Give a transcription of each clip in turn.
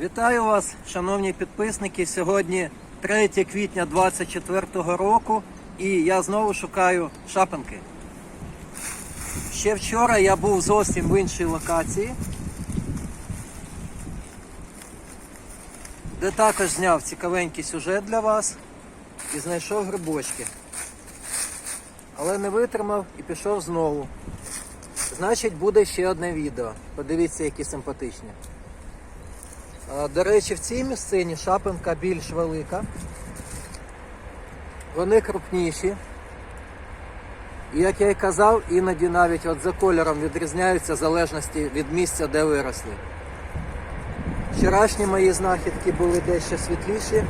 Вітаю вас, шановні підписники. Сьогодні 3 квітня 2024 року і я знову шукаю шапинки. Ще вчора я був зовсім в іншій локації, де також зняв цікавенький сюжет для вас і знайшов грибочки. Але не витримав і пішов знову. Значить, буде ще одне відео. Подивіться, які симпатичні. До речі, в цій місцині шапинка більш велика. Вони крупніші. І як я і казав, іноді навіть от за кольором відрізняються в залежності від місця, де виросли. Вчорашні мої знахідки були дещо світліші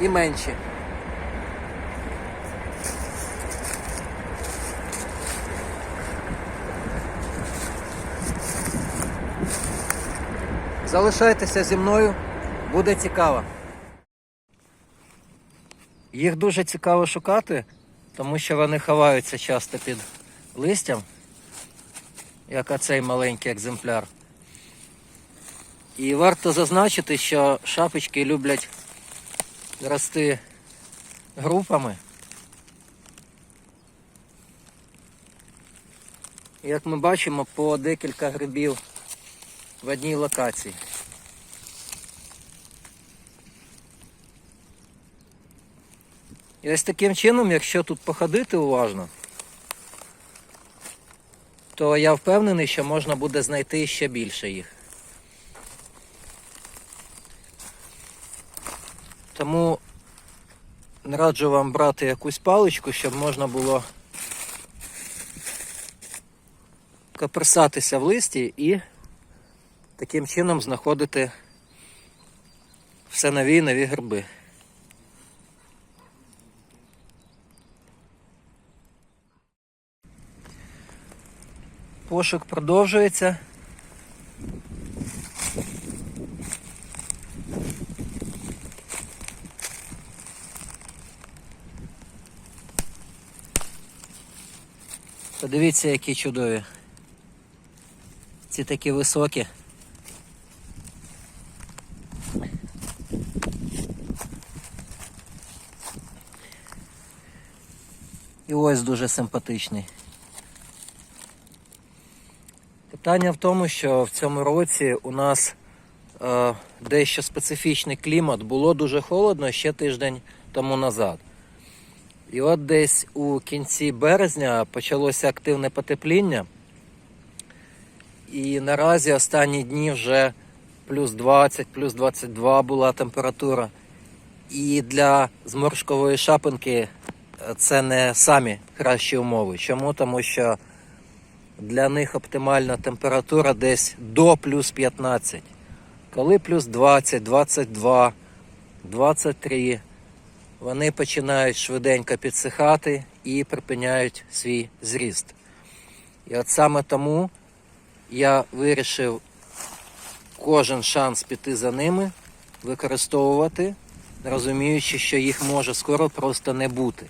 і менші. Залишайтеся зі мною, буде цікаво. Їх дуже цікаво шукати, тому що вони ховаються часто під листям, як оцей маленький екземпляр. І варто зазначити, що шапочки люблять рости групами. Як ми бачимо, по декілька грибів в одній локації. І ось таким чином, якщо тут походити уважно, то я впевнений, що можна буде знайти ще більше їх. Тому раджу вам брати якусь паличку, щоб можна було коперсатися в листі і таким чином знаходити все нові і нові гриби. Пошук продовжується. Подивіться, які чудові. Ці такі високі. І ось дуже симпатичний. Питання в тому, що в цьому році у нас е, дещо специфічний клімат. Було дуже холодно ще тиждень тому назад. І от десь у кінці березня почалося активне потепління. І наразі останні дні вже плюс 20, плюс 22 була температура. І для зморшкової шапинки це не самі кращі умови. Чому? Тому що для них оптимальна температура десь до плюс 15. Коли плюс 20, 22, 23, вони починають швиденько підсихати і припиняють свій зріст. І от саме тому я вирішив кожен шанс піти за ними, використовувати, розуміючи, що їх може скоро просто не бути.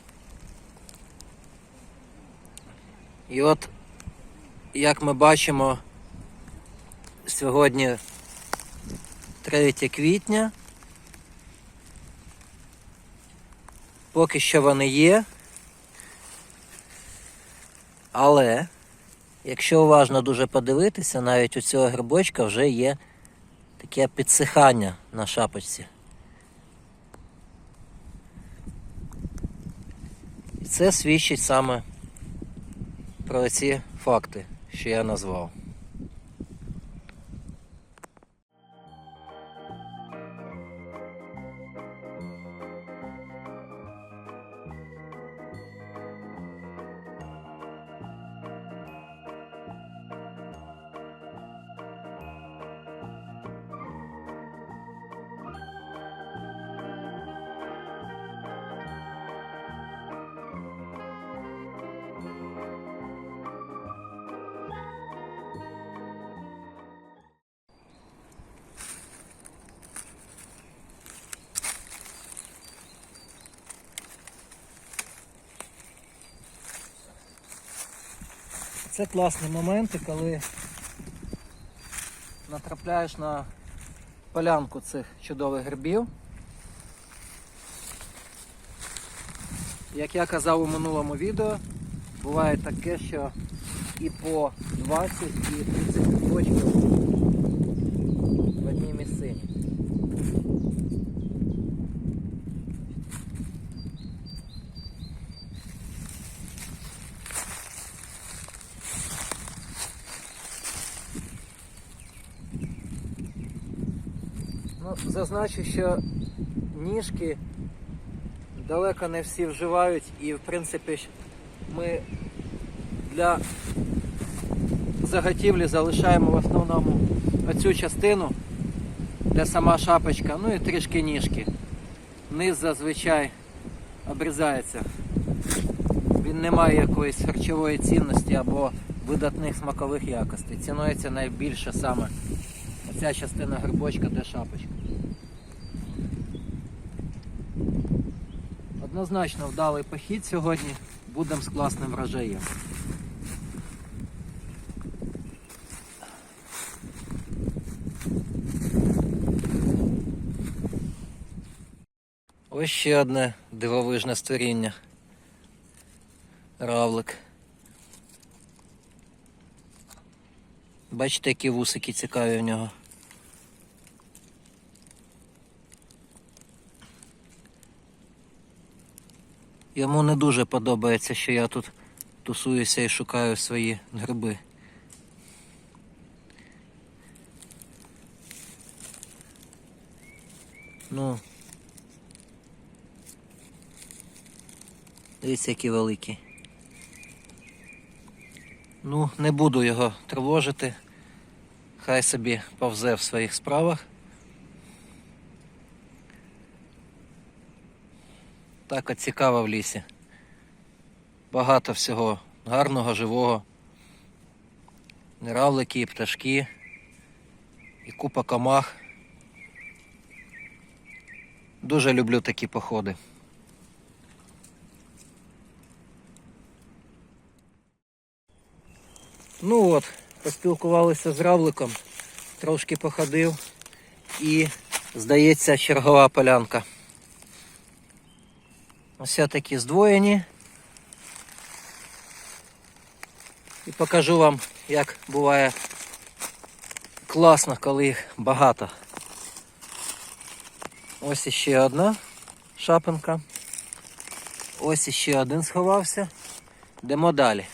І от, як ми бачимо, сьогодні 3 квітня. Поки що вони є. Але, якщо уважно дуже подивитися, навіть у цього грибочка вже є таке підсихання на шапочці. І це свідчить саме про ці факти, що я назвав. Це класні моменти, коли натрапляєш на полянку цих чудових грибів. Як я казав у минулому відео, буває таке, що і по 20, і 30 грибочків в одній місцині. Ну, зазначу, що ніжки далеко не всі вживають і в принципі ми для заготівлі залишаємо в основному оцю частину, де сама шапочка, ну і трішки ніжки. Низ зазвичай обрізається. Він не має якоїсь харчової цінності або видатних смакових якостей. Цінується найбільше саме оця частина грибочка, де шапочка. Однозначно вдалий похід сьогодні. Будемо з класним врожаєм. Ось ще одне дивовижне створіння. Равлик. Бачите, які вусики цікаві в нього. Йому не дуже подобається, що я тут тусуюся і шукаю свої гриби. Ну. Дивіться, які великі. Ну, не буду його тривожити. Хай собі повзе в своїх справах. Так от цікаво в лісі. Багато всього гарного, живого. І Равлики, і пташки, і купа комах. Дуже люблю такі походи. Ну от, поспілкувалися з равликом, трошки походив і, здається, чергова полянка. Ось такі здвоєні. І покажу вам, як буває класно, коли їх багато. Ось іще одна шапинка. Ось іще один сховався. Йдемо далі.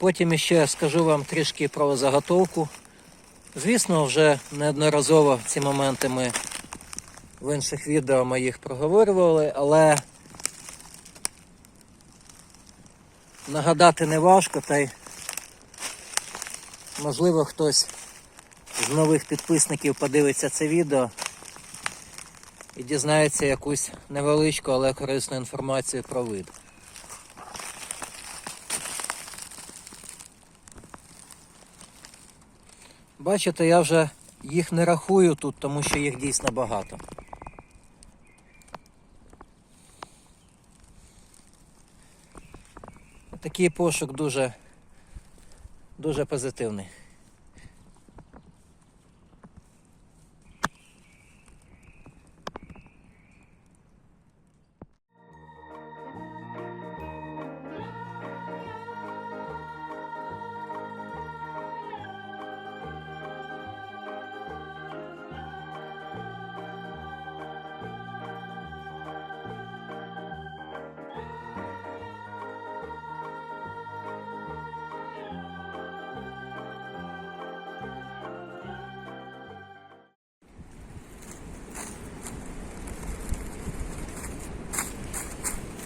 Потім ще скажу вам трішки про заготовку. Звісно, вже неодноразово ці моменти ми в інших відео моїх проговорювали, але нагадати не важко, та й можливо хтось з нових підписників подивиться це відео і дізнається якусь невеличку, але корисну інформацію про вид. Бачите, я вже їх не рахую тут, тому що їх дійсно багато. Такий пошук дуже, дуже позитивний.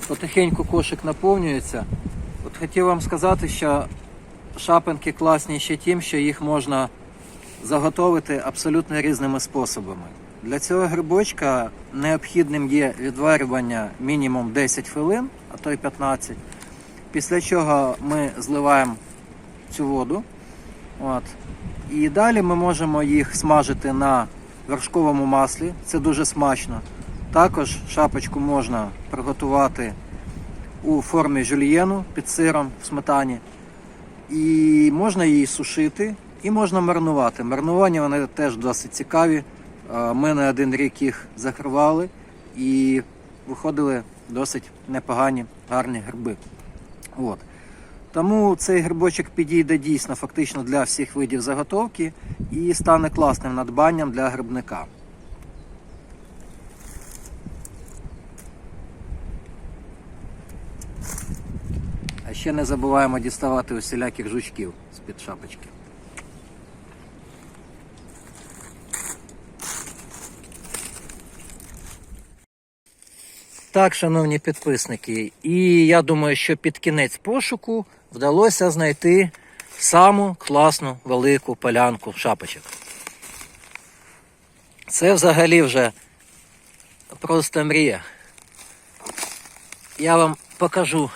Потихеньку кошик наповнюється. От хотів вам сказати, що шапинки класні ще тим, що їх можна заготовити абсолютно різними способами. Для цього грибочка необхідним є відварювання мінімум 10 хвилин, а то й 15. Після чого ми зливаємо цю воду. От. І далі ми можемо їх смажити на вершковому маслі. Це дуже смачно. Також шапочку можна приготувати у формі жульєну під сиром в сметані. І можна її сушити, і можна маринувати. Маринування вони теж досить цікаві. Ми не один рік їх закривали і виходили досить непогані, гарні гриби. От. Тому цей грибочок підійде дійсно фактично для всіх видів заготовки і стане класним надбанням для грибника. Ще не забуваємо діставати усіляких жучків з-під шапочки. Так, шановні підписники, і я думаю, що під кінець пошуку вдалося знайти саму класну велику полянку шапочок. Це взагалі вже просто мрія. Я вам покажу.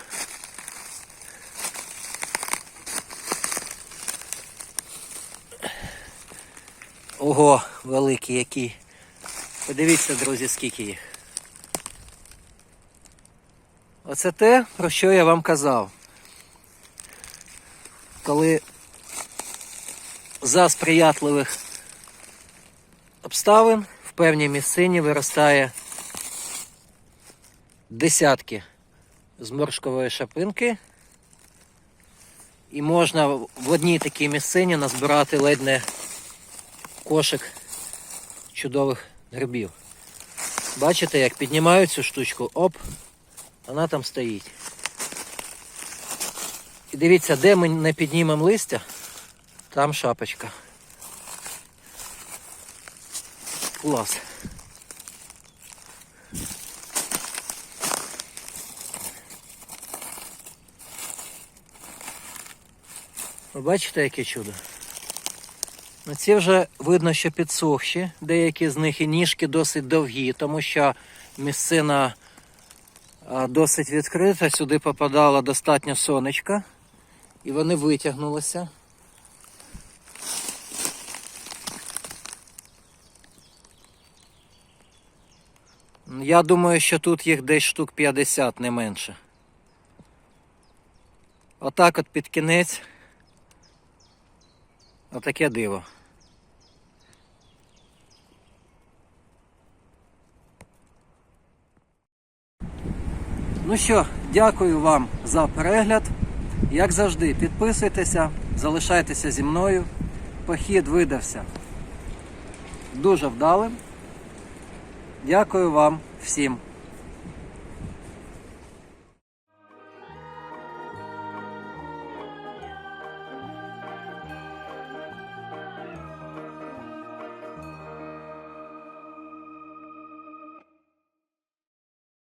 Ого, великі які. Подивіться, друзі, скільки їх. Оце те, про що я вам казав. Коли за сприятливих обставин в певній місцині виростає десятки зморшкової шапинки, і можна в одній такій місцині назбирати ледь не кошик чудових грибів. Бачите, як піднімаю цю штучку, оп, вона там стоїть. І дивіться, де ми не піднімемо листя, там шапочка. Клас. Ви бачите, яке чудо? Ці вже видно, що підсохші. Деякі з них і ніжки досить довгі, тому що місцина досить відкрита. Сюди попадало достатньо сонечка. І вони витягнулися. Я думаю, що тут їх десь штук 50, не менше. Отак от під кінець. Отаке диво. Ну що, дякую вам за перегляд. Як завжди, підписуйтеся, залишайтеся зі мною. Похід видався дуже вдалим. Дякую вам всім